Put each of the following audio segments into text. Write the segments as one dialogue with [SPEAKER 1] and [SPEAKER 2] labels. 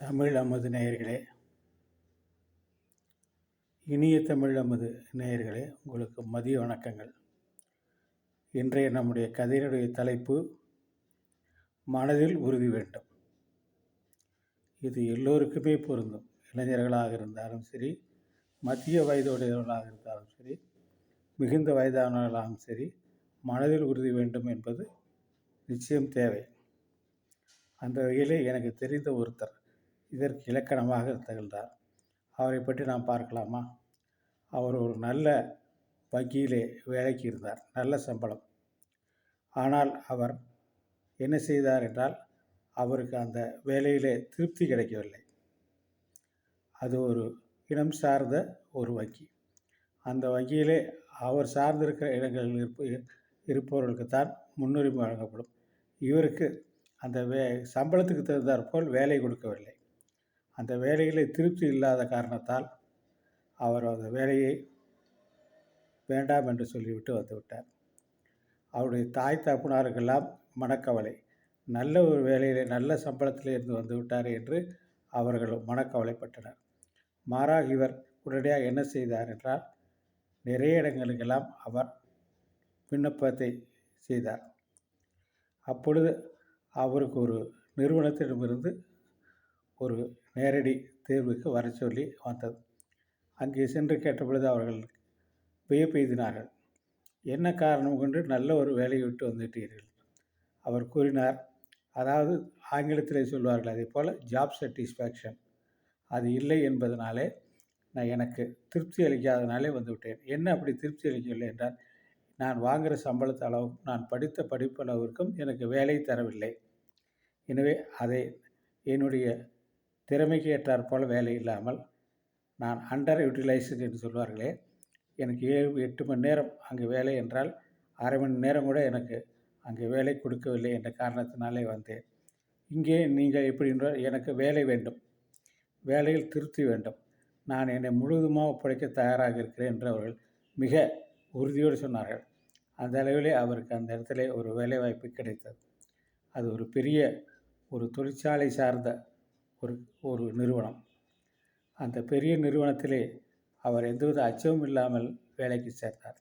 [SPEAKER 1] தமிழ் அமது நேயர்களே. இனிய தமிழ் அமது நேயர்களே உங்களுக்கு மதிய வணக்கங்கள். இன்றைய நம்முடைய கதையினுடைய தலைப்பு மனதில் உறுதி வேண்டும். இது எல்லோருக்குமே பொருந்தும். இளைஞர்களாக இருந்தாலும் சரி மத்திய வயதுடையவர்களாக இருந்தாலும் சரி மிகுந்த வயதானவர்களாகவும் சரி மனதில் உறுதி வேண்டும் என்பது நிச்சயம் தேவை. அந்த வகையில் எனக்கு தெரிந்த ஒருத்தர். இதற்கு இலக்கணமாக திகழ்ந்தார் அவரை பற்றி நாம் பார்க்கலாமா? அவர் ஒரு நல்ல வங்கியிலே வேலைக்கு இருந்தார். நல்ல சம்பளம். ஆனால் அவர் என்ன செய்தார் என்றால் அவருக்கு அந்த வேலையிலே திருப்தி கிடைக்கவில்லை. அது ஒரு இனம் சார்ந்த ஒரு வங்கி அந்த வங்கியிலே அவர் சார்ந்திருக்கிற இடங்களில் இருப்ப இருப்பவர்களுக்கு தான் முன்னுரிமை வழங்கப்படும். இவருக்கு அந்த வே சம்பளத்துக்கு தகுந்தாற்போல் வேலை கொடுக்கவில்லை. அந்த வேலையில் திருப்தி இல்லாத காரணத்தால் அவர் அந்த வேலையை வேண்டாம் என்று சொல்லிவிட்டு வந்துவிட்டார். அவருடைய தாய் தப்புனாருக்கெல்லாம் மனக்கவலை. நல்ல ஒரு வேலையில் நல்ல சம்பளத்தில் இருந்து வந்துவிட்டார் என்று அவர்கள் மனக்கவலைப்பட்டனர். மாறாக இவர் உடனடியாக என்ன செய்தார் என்றால் நிறைய இடங்களுக்கெல்லாம் அவர் விண்ணப்பத்தை செய்தார். அப்பொழுது அவருக்கு ஒரு நிறுவனத்திடமிருந்து ஒரு நேரடி தேர்வுக்கு வர சொல்லி வந்தது. அங்கே சென்று கேட்டபொழுது அவர்கள் வியப்பெய்தினார்கள் என்ன காரணம் கொண்டு நல்ல ஒரு வேலையை விட்டு வந்துவிட்டீர்கள் அவர் கூறினார் அதாவது ஆங்கிலத்தில் சொல்வார்கள் அதே போல் ஜாப் சாட்டிஸ்ஃபேக்ஷன் அது இல்லை என்பதனாலே நான் எனக்கு திருப்தி அளிக்காதனாலே வந்துவிட்டேன். என்ன அப்படி திருப்தி அளிக்கவில்லை என்றால் நான் வாங்குகிற சம்பளத்து அளவுக்கும் நான் படித்த படிப்பளவிற்கும் எனக்கு வேலை தரவில்லை. எனவே அதை என்னுடைய திறமைக்கு ஏற்றார் போல் வேலை இல்லாமல் நான் அண்டர் யூட்டிலைஸ்டு என்று சொல்வார்களே எனக்கு ஏழு எட்டு மணி நேரம் அங்கே வேலை என்றால் அரை மணி நேரம் கூட எனக்கு அங்கே வேலை கொடுக்கவில்லை என்ற காரணத்தினாலே வந்தேன். இங்கே நீங்கள் எப்படி என்றால் எனக்கு வேலை வேண்டும் வேலையில் திருப்தி வேண்டும். நான் என்னை முழுவதுமாக ஒப்படைக்க தயாராக இருக்கிறேன் என்று அவர்கள் மிக உறுதியோடு சொன்னார்கள். அந்த அளவிலே அவருக்கு அந்த இடத்துல ஒரு வேலைவாய்ப்பு கிடைத்தது. அது ஒரு பெரிய ஒரு தொழிற்சாலை சார்ந்த ஒரு ஒரு நிறுவனம். அந்த பெரிய நிறுவனத்திலே அவர் எந்தவித அச்சமும் இல்லாமல் வேலைக்கு சேர்ந்தார்.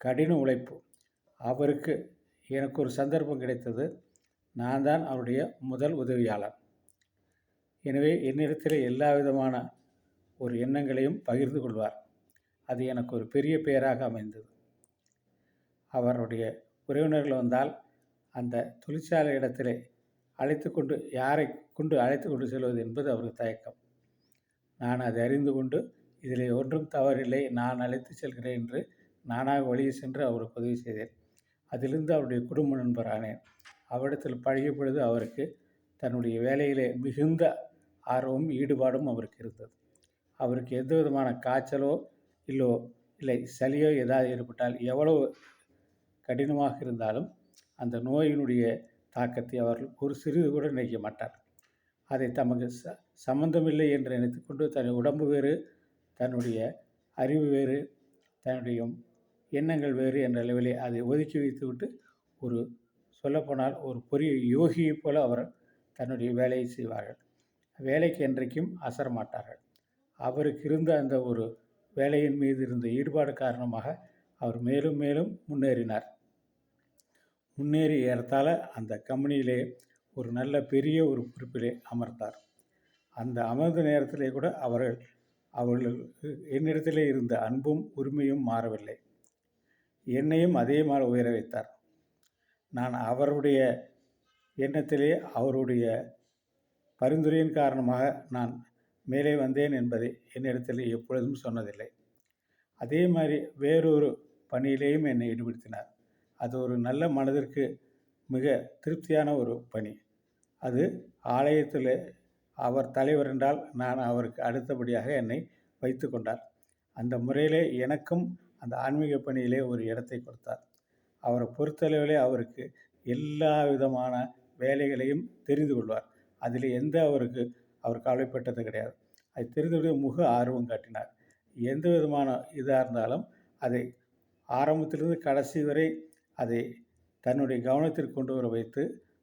[SPEAKER 1] கடின உழைப்பு. அவருக்கு எனக்கு ஒரு சந்தர்ப்பம் கிடைத்தது. நான் தான் அவருடைய முதல் உதவியாளர். எனவே என்னிடத்தில் எல்லா விதமான ஒரு எண்ணங்களையும் பகிர்ந்து கொள்வார். அது எனக்கு ஒரு பெரிய பெயராக அமைந்தது. அவருடைய உறவினர்கள் வந்தால் அந்த தொழிற்சாலை இடத்திலே அழைத்து கொண்டு யாரை கொண்டு அழைத்து கொண்டு செல்வது என்பது அவரது தயக்கம். நான் அதை அறிந்து கொண்டு இதில் ஒன்றும் தவறில்லை நான் அழைத்து செல்கிறேன் என்று நானாக வழியே சென்று அவருக்கு உதவி செய்தேன். அதிலிருந்து அவருடைய குடும்ப நண்பரானேன் அவரிடத்தில் பழகிய பொழுது அவருக்கு தன்னுடைய வேலையிலே மிகுந்த ஆர்வமும் ஈடுபாடும் அவருக்கு இருந்தது. அவருக்கு எந்த விதமான காய்ச்சலோ இல்லோ இல்லை சளியோ ஏதாவது ஏற்பட்டால் எவ்வளவு கடினமாக இருந்தாலும் அந்த நோயினுடைய தாக்கத்தை அவர்கள் ஒரு சிறிது கூட நினைக்க மாட்டார். அதை தமக்கு ச சம்பந்தமில்லை என்று நினைத்துக்கொண்டு தன் உடம்பு வேறு தன்னுடைய அறிவு வேறு தன்னுடைய எண்ணங்கள் வேறு என்ற அளவிலே அதை ஒதுக்கி வைத்துவிட்டு ஒரு சொல்லப்போனால் ஒரு பெரிய யோகியைப் போல அவர் தன்னுடைய வேலையை செய்வார்கள். வேலைக்கு என்றைக்கும் அசர மாட்டார்கள். அவருக்கு இருந்த அந்த ஒரு வேலையின் மீது இருந்த ஈடுபாடு காரணமாக அவர் மேலும் மேலும் முன்னேறினார். முன்னேறி ஏறத்தால் அந்த கம்பெனியிலே ஒரு நல்ல பெரிய ஒரு பொறுப்பிலே அமர்ந்தார். அந்த அமர்ந்த நேரத்திலே கூட அவர்கள் அவர்களுக்கு என்னிடத்திலே இருந்த அன்பும் உரிமையும் மாறவில்லை. என்னையும் அதே மாதிரி உயர வைத்தார். நான் அவருடைய எண்ணத்திலே அவருடைய பரிந்துரையின் காரணமாக நான் மேலே வந்தேன் என்பதை என்னிடத்தில் எப்பொழுதும் சொன்னதில்லை. அதே மாதிரி வேறொரு பணியிலேயும் என்னை ஈடுபடுத்தினார். அது ஒரு நல்ல மனதிற்கு மிக திருப்தியான ஒரு பணி. அது ஆலயத்தில் அவர் தலைவர் என்றால் நான் அவருக்கு அடுத்தபடியாக என்னை வைத்து கொண்டார். அந்த முறையிலே எனக்கும் அந்த ஆன்மீக பணியிலே ஒரு இடத்தை கொடுத்தார். அவரை பொறுத்தளவிலே அவருக்கு எல்லா விதமான வேலைகளையும் தெரிந்து கொள்வார். அதில் எந்த அவருக்கு அவர் கவலைப்பட்டது கிடையாது. அது தெரிந்துடைய முக ஆர்வம் காட்டினார். எந்த விதமான இதாக இருந்தாலும் அதை ஆரம்பத்திலிருந்து கடைசி வரை அதை தன்னுடைய கவனத்திற்கு கொண்டு வர வைத்து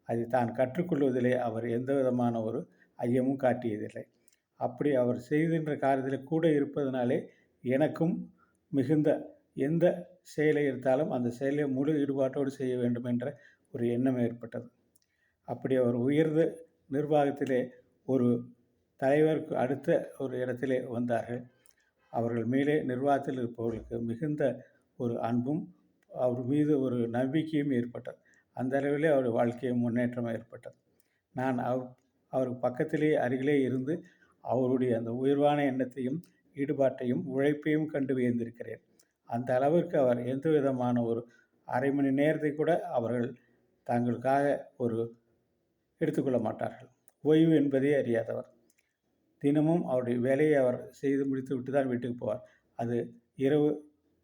[SPEAKER 1] அதை தான் கற்றுக்கொள்வதிலே அவர் எந்த விதமான ஒரு ஐயமும் காட்டியதில்லை. அப்படி அவர் செய்கின்ற காரியத்தில் கூட இருப்பதனாலே எனக்கும் மிகுந்த எந்த செயலை எடுத்தாலும் அந்த செயலை முழு ஈடுபாட்டோடு செய்ய வேண்டும் என்ற ஒரு எண்ணம் ஏற்பட்டது. அப்படி அவர் உயர்ந்த நிர்வாகத்திலே ஒரு தலைவருக்கு அடுத்த ஒரு இடத்திலே வந்தார்கள். அவர்கள் மேலே நிர்வாகத்தில் இருப்பவர்களுக்கு மிகுந்த ஒரு அன்பும் அவர் மீது ஒரு நம்பிக்கையும் ஏற்பட்டது. அந்த அளவிலே அவர் வாழ்க்கை முன்னேற்றம் ஏற்பட்டது. நான் அவர் அவருக்கு பக்கத்திலே அருகிலே இருந்து அவருடைய அந்த உயர்வான எண்ணத்தையும் ஈடுபாட்டையும் உழைப்பையும் கண்டு வியந்திருக்கிறேன். அந்த அளவிற்கு அவர் எந்த விதமான ஒரு அரை மணி நேரத்தை கூட அவர்கள் தங்களுக்காக ஒரு எடுத்துக்கொள்ள மாட்டார்கள். ஓய்வு என்பதே அறியாதவர். தினமும் அவருடைய வேலையை அவர் செய்து முடித்து விட்டு தான் வீட்டுக்கு போவார். அது இரவு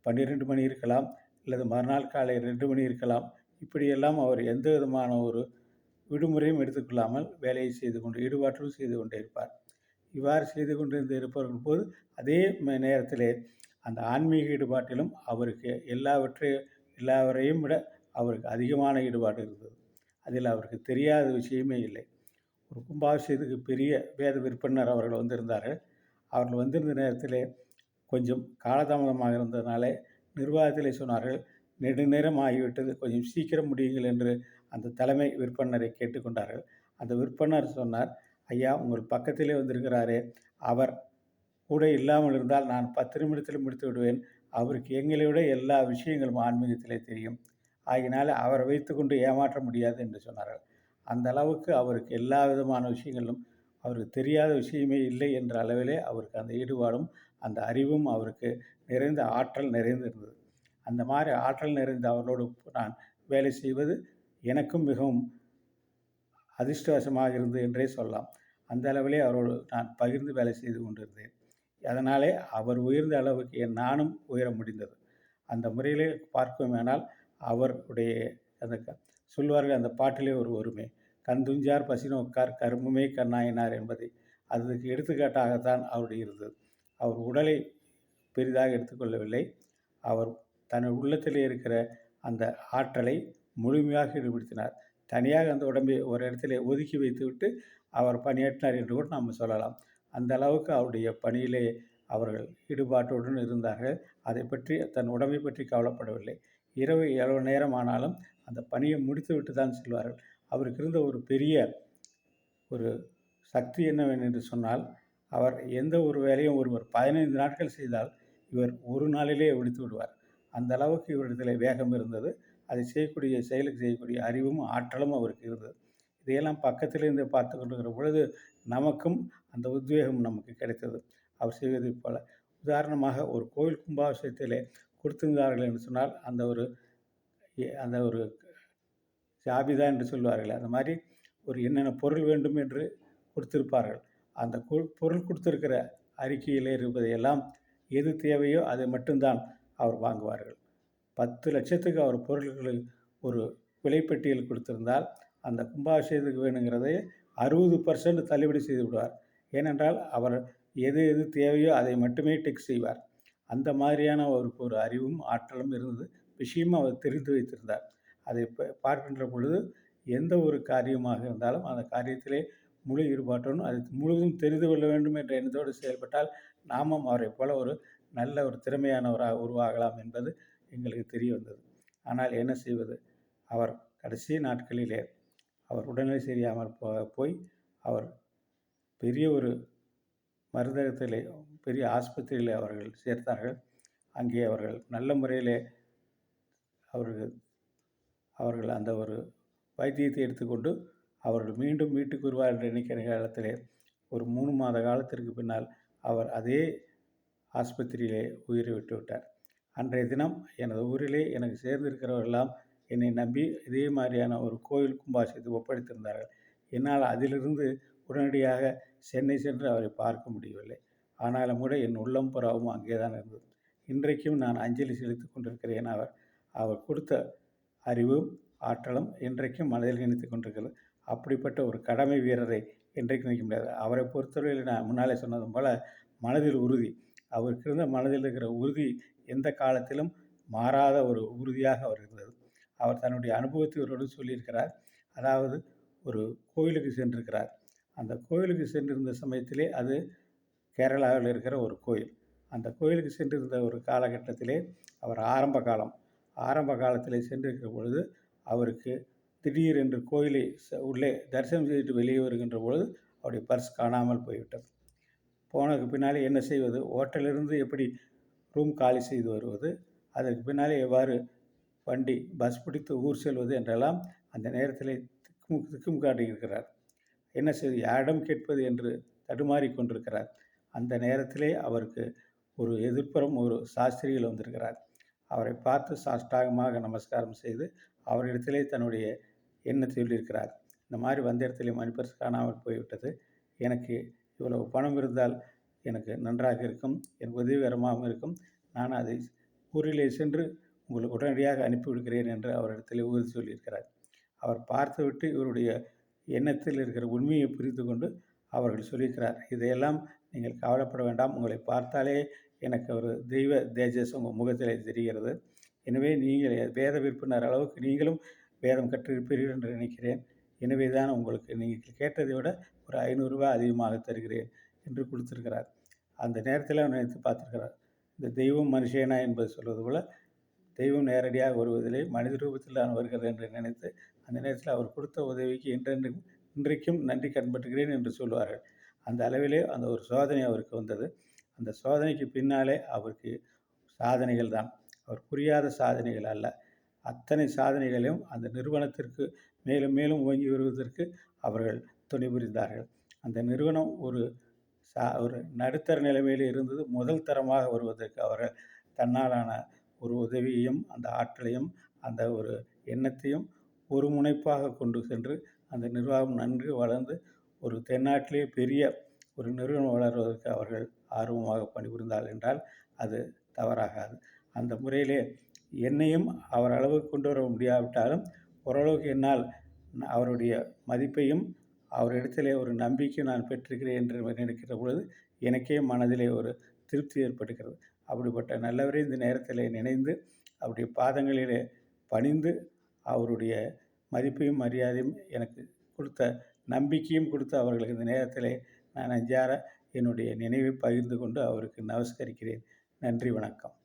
[SPEAKER 1] பன்னிரெண்டு மணி இருக்கலாம் அல்லது மறுநாள் காலை ரெண்டு மணி இருக்கலாம் இப்படியெல்லாம் அவர் எந்த விதமான ஒரு விடுமுறையும் எடுத்துக்கொள்ளாமல் வேலையை செய்து கொண்டு ஈடுபாட்டிலும் செய்து கொண்டே இருப்பார். இவ்வாறு செய்து கொண்டிருந்து இருப்பவர்கள் போது அதே நேரத்திலே அந்த ஆன்மீக ஈடுபாட்டிலும் அவருக்கு எல்லாவற்றையும் எல்லாவரையும் விட அவருக்கு அதிகமான ஈடுபாடு இருந்தது. அதில் அவருக்கு தெரியாத விஷயமே இல்லை. ஒரு கும்பாபிஷேகத்துக்கு பெரிய வேத விற்பனர் அவர்கள் வந்திருந்தார்கள். அவர்கள் வந்திருந்த நேரத்தில் கொஞ்சம் காலதாமதமாக இருந்ததுனாலே நிர்வாகத்திலே சொன்னார்கள் நெடுநேரம் ஆகிவிட்டது கொஞ்சம் சீக்கிரம் முடியுங்கள் என்று அந்த தலைமை விற்பனரை கேட்டுக்கொண்டார்கள். அந்த விற்பனர் சொன்னார் ஐயா உங்கள் பக்கத்திலே வந்திருக்கிறாரே. அவர் கூட இல்லாமல் இருந்தால் நான் பத்து நிமிடத்தில் முடித்து விடுவேன். அவருக்கு எங்களை விட எல்லா விஷயங்களும் ஆன்மீகத்திலே தெரியும். ஆகினால அவரை வைத்துக்கொண்டு ஏமாற்ற முடியாது என்று சொன்னார்கள். அந்த அளவுக்கு அவருக்கு எல்லா விதமான விஷயங்களும் அவருக்கு தெரியாத விஷயமே இல்லை என்ற அளவிலே அவருக்கு அந்த ஈடுபாடும் அந்த அறிவும் அவருக்கு நிறைந்த ஆற்றல் நிறைந்திருந்தது. அந்த மாதிரி ஆற்றல் நிறைந்த அவர்களோடு நான் வேலை செய்வது எனக்கும் மிகவும் அதிர்ஷ்டவசமாக இருந்தது என்றே சொல்லலாம். அந்த அளவிலே அவரோடு நான் பகிர்ந்து வேலை செய்து கொண்டிருந்தேன். அதனாலே அவர் உயர்ந்த அளவுக்கு என் நானும் உயர முடிந்தது. அந்த முறையிலே பார்க்குமேனால் அவருடைய அந்த சொல்வார்கள் அந்த பாட்டிலே ஒரு ஒருமை. கந்துஞ்சார் பசினோக்கார் கரும்புமே கண்ணாயினார் என்பதை அதுக்கு எடுத்துக்காட்டாகத்தான் அவருடைய இருந்தது அவர் உடலை பெரிதாக எடுத்துக்கொள்ளவில்லை. அவர் தன் உள்ளத்தில் இருக்கிற அந்த ஆற்றலை முழுமையாக ஈடுபடுத்தினார். தனியாக அந்த உடம்பை ஒரு இடத்துல ஒதுக்கி வைத்துவிட்டு அவர் பணியாற்றினார் என்று கூட நாம் சொல்லலாம். அந்த அளவுக்கு அவருடைய பணியிலே அவர்கள் ஈடுபாட்டுடன் இருந்தார்கள். அதை பற்றி தன் உடம்பை பற்றி கவலைப்படவில்லை. இரவு எவ்வளவு நேரம் ஆனாலும் அந்த பணியை முடித்துவிட்டு தான் செல்வார்கள். அவருக்கு இருந்த ஒரு பெரிய ஒரு சக்தி என்னவென்று சொன்னால் அவர் எந்த ஒரு வேலையும் ஒருவர் பதினைந்து நாட்கள் செய்தால் இவர் ஒரு நாளிலே முடித்து விடுவார். அந்த அளவுக்கு இவரிடத்தில் வேகம் இருந்தது. அதை செய்யக்கூடிய செயலுக்கு செய்யக்கூடிய அறிவும் ஆற்றலும் அவருக்கு இருந்தது. இதையெல்லாம் பக்கத்திலிருந்து பார்த்து கொண்டிருக்கிற பொழுது நமக்கும் அந்த உத்வேகம் நமக்கு கிடைத்தது. அவர் செய்வதைப் போல. உதாரணமாக ஒரு கோவில் கும்பாபிஷேகத்திலே கொடுத்திருந்தார்கள் என்று சொன்னால் அந்த ஒரு அந்த ஒரு ஜாபிதா என்று சொல்வார்கள் அந்த மாதிரி ஒரு என்னென்ன பொருள் வேண்டும் என்று கொடுத்திருப்பார்கள். அந்த பொருள் கொடுத்திருக்கிற அறிக்கையில் இருப்பதையெல்லாம் எது தேவையோ அதை மட்டும்தான் அவர் வாங்குவார்கள். பத்து லட்சத்துக்கு அவர் பொருள்களை ஒரு விலைப்பட்டியல் கொடுத்திருந்தால் அந்த கும்பாபிஷேகத்துக்கு வேணுங்கிறதை அறுபது பர்சன்ட் தள்ளுபடி செய்து விடுவார். ஏனென்றால் அவர் எது எது தேவையோ அதை மட்டுமே டெக் செய்வார். அந்த மாதிரியான அவருக்கு ஒரு அறிவும் ஆற்றலும் இருந்தது. விஷயமும் அவர் தெரிந்து வைத்திருந்தார். அதை பார்க்கின்ற பொழுது எந்த ஒரு காரியமாக இருந்தாலும் அந்த காரியத்திலே முழு ஈடுபாட்டுடன் அது முழுவதும் தெரிந்து கொள்ள வேண்டும் என்ற எண்ணத்தோடு செயல்பட்டால் நாமும் அவரை போல ஒரு நல்ல ஒரு திறமையானவராக உருவாகலாம் என்பது எங்களுக்கு தெரிய வந்தது ஆனால் என்ன செய்வது? அவர் கடைசி நாட்களிலே அவர் உடல்நிலை சரியாமல் போ போய் அவர் பெரிய ஒரு மருந்தகத்திலே பெரிய ஆஸ்பத்திரியில் அவர்கள் சேர்த்தார்கள். அங்கே அவர்கள் நல்ல முறையிலே அவர்கள் அவர்கள் அந்த ஒரு வைத்தியத்தை எடுத்துக்கொண்டு அவர்கள் மீண்டும் வீட்டுக்கு வருவார் என்று நினைக்கிற காலத்திலே ஒரு மூணு மாத காலத்திற்கு பின்னால் அவர் அதே ஆஸ்பத்திரியிலே உயிரை விட்டுவிட்டார் அன்றைய தினம் எனது ஊரிலே எனக்கு சேர்ந்திருக்கிறவரெல்லாம் என்னை நம்பி இதே மாதிரியான ஒரு கோயில் கும்பாசியத்தை ஒப்படைத்திருந்தார்கள். என்னால் அதிலிருந்து உடனடியாக சென்னை சென்று அவரை பார்க்க முடியவில்லை. ஆனாலும் கூட என் உள்ளம் புறாவும் அங்கே தான் இருந்தது. இன்றைக்கும் நான் அஞ்சலி செலுத்தி கொண்டிருக்கிறேன் அவர். அவர் கொடுத்த அறிவும் ஆற்றலும் இன்றைக்கும் மனதில் நினைத்து கொண்டிருக்கிறது. அப்படிப்பட்ட ஒரு கடமை வீரரை இன்றைக்கு நினைக்க முடியாது. அவரை பொறுத்தவரையில் நான் முன்னாலே சொன்னதும் போல் மனதில் உறுதி அவருக்கு இருந்த மனதில் இருக்கிற உறுதி எந்த காலத்திலும் மாறாத ஒரு உறுதியாக அவர் இருந்தது. அவர் தன்னுடைய அனுபவத்தை இவரோடு சொல்லியிருக்கிறார். அதாவது ஒரு கோயிலுக்கு சென்றிருக்கிறார். அந்த கோயிலுக்கு சென்றிருந்த சமயத்திலே அது கேரளாவில் இருக்கிற ஒரு கோயில். அந்த கோயிலுக்கு சென்றிருந்த ஒரு காலகட்டத்திலே அவர் ஆரம்ப காலம். ஆரம்ப காலத்திலே சென்றிருக்கிற பொழுது அவருக்கு திடீரென்று கோயிலை ச உள்ளே தரிசனம் செய்துட்டு வெளியே வருகின்ற பொழுது அவருடைய பர்ஸ் காணாமல் போய்விட்டது. போனதுக்கு பின்னாலே என்ன செய்வது? ஹோட்டலிருந்து எப்படி ரூம் காலி செய்து வருவது? அதற்கு பின்னாலே எவ்வாறு வண்டி பஸ் பிடித்து ஊர் செல்வது என்றெல்லாம் அந்த நேரத்தில் திக்கும் திக்கும் காட்டியிருக்கிறார். என்ன செய்வது? யாரிடம் கேட்பது என்று தடுமாறி கொண்டிருக்கிறார். அந்த நேரத்திலே அவருக்கு ஒரு எதிர்ப்புறம் ஒரு சாஸ்திரியில் வந்திருக்கிறார். அவரை பார்த்து சாஷ்டாகமாக நமஸ்காரம் செய்து அவரிடத்திலே தன்னுடைய எண்ணத்தை சொல்லியிருக்கிறார். இந்த மாதிரி வந்த இடத்துல மணிப்பர்ஸ் காணாமல் போய்விட்டது. எனக்கு இவ்வளவு பணம் இருந்தால் எனக்கு நன்றாக இருக்கும் எனக்கு உதவிகரமாகவும் இருக்கும். நான் அதை ஊரிலே சென்று உங்களுக்கு உடனடியாக அனுப்பிவிடுகிறேன் என்று அவரிடத்தில் உறுதி சொல்லியிருக்கிறார். அவர் பார்த்துவிட்டு இவருடைய எண்ணத்தில் இருக்கிற உண்மையை புரிந்து கொண்டு அவர்கள் சொல்லியிருக்கிறார் இதையெல்லாம் நீங்கள் கவலைப்பட வேண்டாம். உங்களை பார்த்தாலே எனக்கு ஒரு தெய்வ தேஜஸ் உங்கள் முகத்திலே தெரிகிறது. எனவே நீங்கள் வேத விற்பனர் அளவுக்கு நீங்களும் வேதம் கற்றிருப்பீர்கள் என்று நினைக்கிறேன். எனவே தான் உங்களுக்கு நீங்கள் கேட்டதை விட ஒரு ஐநூறுரூவா அதிகமாக தருகிறேன் என்று கொடுத்துருக்கிறார். அந்த நேரத்தில் அவர் நினைத்து பார்த்துருக்கிறார். இந்த தெய்வம் மனுஷேனா என்பது சொல்வது போல் தெய்வம் நேரடியாக வருவதில்லை மனித ரூபத்தில் தான் வருகிறது என்று நினைத்து அந்த நேரத்தில் அவர் கொடுத்த உதவிக்கு இன்றென்று இன்றைக்கும் நன்றி கண்பற்றுகிறேன் என்று சொல்வார்கள். அந்த அளவிலே அந்த ஒரு சோதனை அவருக்கு வந்தது. அந்த சோதனைக்கு பின்னாலே அவருக்கு சாதனைகள் தான். அவர் புரியாத சாதனைகள் அல்ல. அத்தனை சாதனைகளையும் அந்த நிறுவனத்திற்கு மேலும் மேலும் ஓங்கி வருவதற்கு அவர்கள் துணிபுரிந்தார்கள். அந்த நிறுவனம் ஒரு சா ஒரு நடுத்தர நிலைமையில் இருந்தது. முதல் தரமாக வருவதற்கு அவர்கள் தன்னாலான ஒரு உதவியையும் அந்த ஆற்றலையும் அந்த ஒரு எண்ணத்தையும் ஒரு முனைப்பாக கொண்டு சென்று அந்த நிர்வாகம் நன்கு வளர்ந்து ஒரு தென்னாட்டிலே பெரிய ஒரு நிறுவனம் வளர்வதற்கு அவர்கள் ஆர்வமாக பணிபுரிந்தால் என்றால் அது தவறாகாது. அந்த முறையிலே என்னையும் அவர் அளவுக்கு கொண்டு வர முடியாவிட்டாலும் ஓரளவுக்கு என்னால் அவருடைய மதிப்பையும் அவரிடத்திலே ஒரு நம்பிக்கை நான் பெற்றிருக்கிறேன் என்று நினைக்கிற பொழுது எனக்கே மனதிலே ஒரு திருப்தி ஏற்படுகிறது. அப்படிப்பட்ட நல்லவரே இந்த நேரத்தில் நினைந்து அவருடைய பாதங்களிலே பணிந்து அவருடைய மதிப்பையும் மரியாதையும் எனக்கு கொடுத்த நம்பிக்கையும் கொடுத்து அவர்களுக்கு இந்த நேரத்தில் நான் அஞ்சார என்னுடைய நினைவை பகிர்ந்து கொண்டு அவருக்கு நமஸ்கரிக்கிறேன். நன்றி வணக்கம்.